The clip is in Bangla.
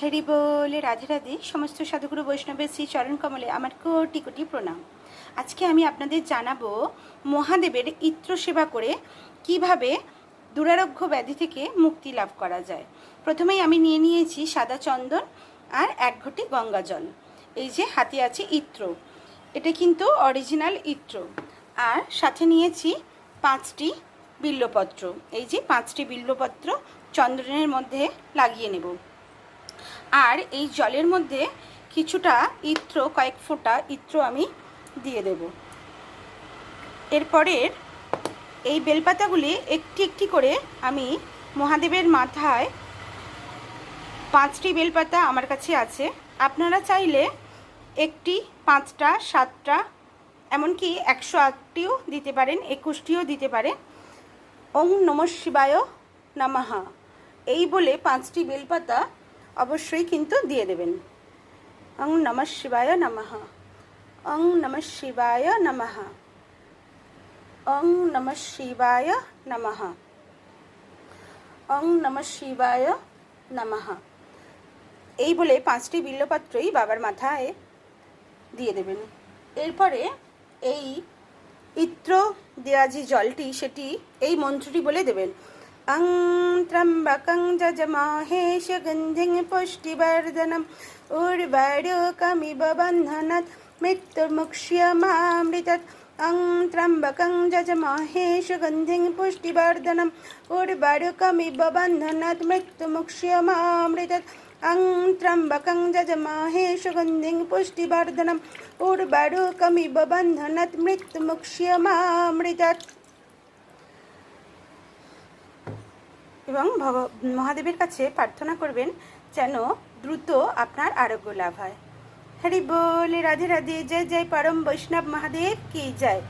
হরি বলে রাধে রাধে, সমস্ত সাধুগুরু বৈষ্ণবের শ্রী চরণ কমলে আমার কোটি কোটি প্রণাম। আজকে আমি আপনাদের জানাব মহাদেবের ইত্র সেবা করে কীভাবে দুরারোগ্য ব্যাধি থেকে মুক্তি লাভ করা যায়। প্রথমেই আমি নিয়ে নিয়েছি সাদা চন্দন আর এক ঘটি গঙ্গা জল। এই যে হাতে আছে ইত্র, এটা কিন্তু অরিজিনাল ইত্র। আর সাথে নিয়েছি পাঁচটি বিল্লপত্র। এই যে পাঁচটি বিল্লপত্র চন্দনের মধ্যে লাগিয়ে নেব। আর এই জলের মধ্যে কিছুটা ইত্র, কয়েক ফোঁটা ইত্র আমি দিয়ে দেব। এরপরের এই বেলপাতাগুলি একটি একটি করে আমি মহাদেবের মাথায় পাঁচটি বেলপাতা আমার কাছে আছে। আপনারা চাইলে একটি, পাঁচটা, সাতটা, এমনকি একশো আটটিও দিতে পারেন, একুশটিও দিতে পারে। ওং নম শিবায় নামাহা এই বলে পাঁচটি বেলপাতা অবশ্যই কিন্তু দিয়ে দেবেন। ওং নম শিবায় নমঃ। অং নম শিবায় নমঃ। অং নম শিবায় নমঃ। অং নম শিবায় নমঃ। এই বলে পাঁচটি বিল্লপাত্রই বাবার মাথায় দিয়ে দেবেন। এরপরে এই ইত্র দেওয়া যে জলটি সেটি এই মন্ত্রটি বলে দেবেন। अं त्र्यम्बकं जजमहे सुगन्धिं पुष्टिवर्धनम् उर्वारुकमिव बन्धनात् मृत्युमुक्ष्यमामृतत् अं त्र्यम्बकं जजमहे सुगन्धिं पुष्टिवर्धनम् उर्वारुकमिव बन्धनात् मृत्युमुक्ष्यमामृतत् अं त्र्यम्बकं जजमहे सुगन्धिं पुष्टिवर्धनम् उर्वारुकमिव बन्धनात् मृत्युमुक्ष्यमामृतत् এবং ভগ, মহাদেবের কাছে প্রার্থনা করবেন যেন দ্রুত আপনার আরোগ্য লাভ হয়। হরি বলে, রাধে রাধে, জয় জয় পরম বৈষ্ণব মহাদেব, কি জয়।